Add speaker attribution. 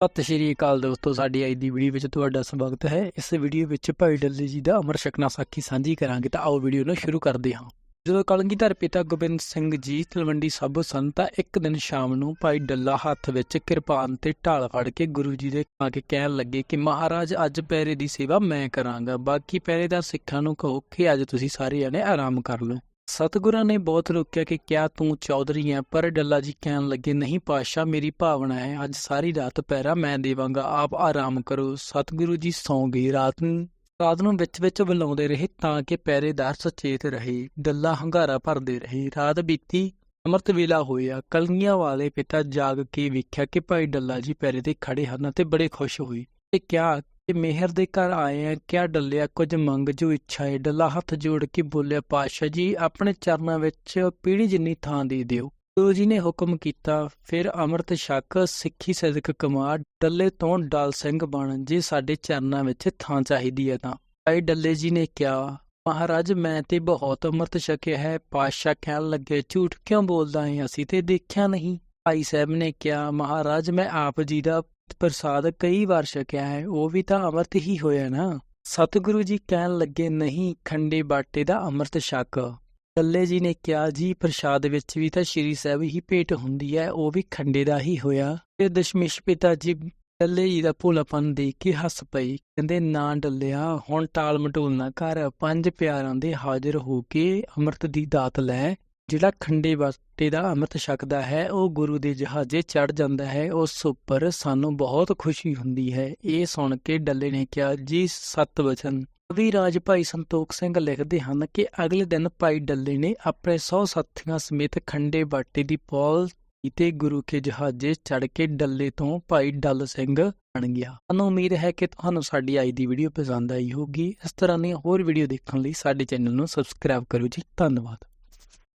Speaker 1: ਸਤਿ ਸ਼੍ਰੀ ਅਕਾਲ ਦੋਸਤੋ, ਸਾਡੀ ਅੱਜ ਦੀ ਵੀਡੀਓ ਵਿੱਚ ਤੁਹਾਡਾ ਸਵਾਗਤ ਹੈ। ਇਸ ਵੀਡੀਓ ਵਿੱਚ ਭਾਈ ਡੱਲੇ ਜੀ ਦਾ ਅਮਰ ਸ਼ਕਨਾ ਸਾਖੀ ਸਾਂਝੀ ਕਰਾਂਗੇ ਤਾਂ ਆਓ ਵੀਡੀਓ ਨੂੰ ਸ਼ੁਰੂ ਕਰਦੇ ਹਾਂ। ਜਦੋਂ ਕਲਗੀਧਰ ਪਿਤਾ ਗੋਬਿੰਦ ਸਿੰਘ ਜੀ ਤਲਵੰਡੀ ਸਾਬੋ ਸਨ ਤਾਂ ਇੱਕ ਦਿਨ ਸ਼ਾਮ ਨੂੰ ਭਾਈ ਡੱਲਾ ਹੱਥ ਵਿੱਚ ਕਿਰਪਾਨ ਤੇ ਢਾਲ ਫੜ ਕੇ ਗੁਰੂ ਜੀ ਦੇ ਆ ਕੇ ਕਹਿਣ ਲੱਗੇ ਕਿ ਮਹਾਰਾਜ, ਅੱਜ ਪੈਰੇ ਦੀ ਸੇਵਾ ਮੈਂ ਕਰਾਂਗਾ, ਬਾਕੀ ਪਹਿਰੇਦਾਰ ਸਿੱਖਾਂ ਨੂੰ ਕਹੋ ਕਿ ਅੱਜ ਤੁਸੀਂ ਸਾਰੇ ਜਣੇ ਆਰਾਮ ਕਰ ਲਓ। ਸਤਿਗੁਰਾਂ ਨੇ ਬਹੁਤ ਰੋਕਿਆ ਕਿ ਕਿਆ ਤੂੰ ਚੌਧਰੀ ਹੈ ਪਰ ਡੱਲਾ ਜੀ ਕਹਿਣ ਲੱਗੇ, ਨਹੀਂ ਪਾਸ਼ਾ ਮੇਰੀ ਭਾਵਨਾ ਹੈ ਅੱਜ ਸਾਰੀ ਰਾਤ ਪਹਿਰਾ ਮੈਂ ਦੇਵਾਂਗਾ, ਆਪ ਆਰਾਮ ਕਰੋ। ਸਤਿਗੁਰੂ ਜੀ ਸੌਂ ਗਏ। ਰਾਤ ਨੂੰ ਰਾਤ ਨੂੰ ਵਿੱਚ ਵਿੱਚ ਬੁਲਾਉਂਦੇ ਰਹੇ ਤਾਂ ਕਿ ਪੈਰੇਦਾਰ ਸੁਚੇਤ ਰਹੇ। ਡੱਲਾ ਹੰਗਾਰਾ ਭਰਦੇ ਰਹੇ। ਰਾਤ ਬੀਤੀ, ਅਮਰਤ ਵੇਲਾ ਹੋਇਆ। ਕਲਗੀਆਂ ਵਾਲੇ ਪਿਤਾ ਜਾਗ ਕੇ ਵੇਖਿਆ ਕਿ ਭਾਈ ਡੱਲਾ ਜੀ ਪੈਰੇ ਤੇ ਖੜੇ ਹਨ ਤੇ ਬੜੇ ਖੁਸ਼ ਹੋਈ ਤੇ ਕਿਹਾ ਮਿਹਰ ਦੇ ਘਰ ਆਏ ਆ, ਕਿਆ ਡੱਲਿਆ, ਕੁਝ ਮੰਗ ਜੋ, ਇੱਛਾ ਹੈ ਡੱਲਾ ਹੱਥ ਜੋੜ ਕੇ ਬੋਲਿਆ, ਪਾਤਸ਼ਾਹ ਜੀ, ਆਪਣੇ ਚਰਨਾਂ ਵਿੱਚ ਪੀੜੀ ਜਿੰਨੀ ਥਾਂ ਦੇ ਦਿਓ। ਗੁਰੂ ਜੀ ਨੇ ਹੁਕਮ ਕੀਤਾ, ਫਿਰ ਅੰਮ੍ਰਿਤ ਛਕ, ਸਿੱਖੀ ਸਦਕ ਕਮਾ ਡੱਲੇ ਤੋਂ ਡਾਲ ਸਿੰਘ ਬਣ, ਜੇ ਸਾਡੇ ਚਰਨਾਂ ਵਿੱਚ ਥਾਂ ਚਾਹੀਦੀ ਹੈ ਤਾਂ। ਭਾਈ ਡੱਲੇ ਜੀ ਨੇ ਕਿਹਾ, ਮਹਾਰਾਜ, ਮੈਂ ਤੇ ਬਹੁਤ ਅੰਮ੍ਰਿਤ ਛਕਿਆ ਹੈ। ਪਾਤਸ਼ਾਹ ਕਹਿਣ ਲੱਗੇ, ਝੂਠ ਕਿਉਂ ਬੋਲਦਾ ਹੈ ਅਸੀਂ ਤੇ ਦੇਖਿਆ ਨਹੀਂ। ਭਾਈ ਸਾਹਿਬ ਨੇ ਕਿਹਾ, ਮਹਾਰਾਜ, ਮੈਂ ਆਪ ਜੀ ਦਾ ਪ੍ਰਸਾਦ ਕਈ ਵਾਰ ਛਕਿਆ ਹੈ, ਉਹ ਵੀ ਤਾਂ ਅੰਮ੍ਰਿਤ ਹੀ ਹੋਇਆ ਨਾ। ਸਤਿਗੁਰੂ ਜੀ ਕਹਿਣ ਲੱਗੇ, ਨਹੀਂ, ਖੰਡੇ ਬਾਟੇ ਦਾ ਅੰਮ੍ਰਿਤ ਛਕ। ਡੱਲੇ ਜੀ ਨੇ ਕਿਹਾ, ਜੀ, ਪ੍ਰਸ਼ਾਦ ਵਿੱਚ ਵੀ ਤਾਂ ਸ਼੍ਰੀ ਸਾਹਿਬ ਹੀ ਭੇਟ ਹੁੰਦੀ ਹੈ, ਉਹ ਵੀ ਖੰਡੇ ਦਾ ਹੀ ਹੋਇਆ। ਤੇ ਦਸ਼ਮੇਸ਼ ਪਿਤਾ ਜੀ ਡੱਲੇ ਜੀ ਦਾ ਭੋਲਾਪਨ ਦੇਖ ਕੇ ਹੱਸ ਪਈ ਕਹਿੰਦੇ, ਨਾ ਡੱਲਿਆ, ਹੁਣ ਟਾਲ ਮਟੋਲ ਨਾ ਕਰ, ਪੰਜ ਪਿਆਰਾਂ ਦੇ ਹਾਜ਼ਰ ਹੋ ਕੇ ਅੰਮ੍ਰਿਤ ਦੀ ਦਾਤ ਲੈ। ਜਿਹੜਾ ਖੰਡੇ ਬਾਟੇ ਦਾ ਅੰਮ੍ਰਿਤ ਛਕਦਾ ਹੈ, ਉਹ ਗੁਰੂ ਦੇ ਜਹਾਜ਼ੇ ਚੜ ਜਾਂਦਾ ਹੈ, ਉਸ ਉੱਪਰ ਸਾਨੂੰ ਬਹੁਤ ਖੁਸ਼ੀ ਹੁੰਦੀ ਹੈ। ਇਹ ਸੁਣ ਕੇ ਡੱਲੇ ਨੇ ਕਿਹਾ, ਜੀ, ਸਤ ਵਚਨ। ਕਵੀ ਰਾਜ ਭਾਈ ਸੰਤੋਖ ਸਿੰਘ ਲਿਖਦੇ ਹਨ ਕਿ ਅਗਲੇ ਦਿਨ ਭਾਈ ਡੱਲੇ ਨੇ ਆਪਣੇ 100 ਸਾਥੀਆਂ ਸਮੇਤ ਖੰਡੇ ਬਾਟੇ ਦੀ ਪੌਲ ਕੀਤੇ ਗੁਰੂ ਕੇ ਜਹਾਜ਼ੇ ਚੜ ਕੇ ਡੱਲੇ ਤੋਂ ਭਾਈ ਡੱਲ ਸਿੰਘ ਬਣ ਗਿਆ। ਸਾਨੂੰ ਉਮੀਦ ਹੈ ਕਿ ਤੁਹਾਨੂੰ ਸਾਡੀ ਅੱਜ ਦੀ ਵੀਡੀਓ ਪਸੰਦ ਆਈ ਹੋਊਗੀ। ਇਸ ਤਰ੍ਹਾਂ ਦੀਆਂ ਹੋਰ ਵੀਡੀਓ ਦੇਖਣ ਲਈ ਸਾਡੇ ਚੈਨਲ ਨੂੰ ਸਬਸਕ੍ਰਾਈਬ ਕਰੋ ਜੀ। ਧੰਨਵਾਦ।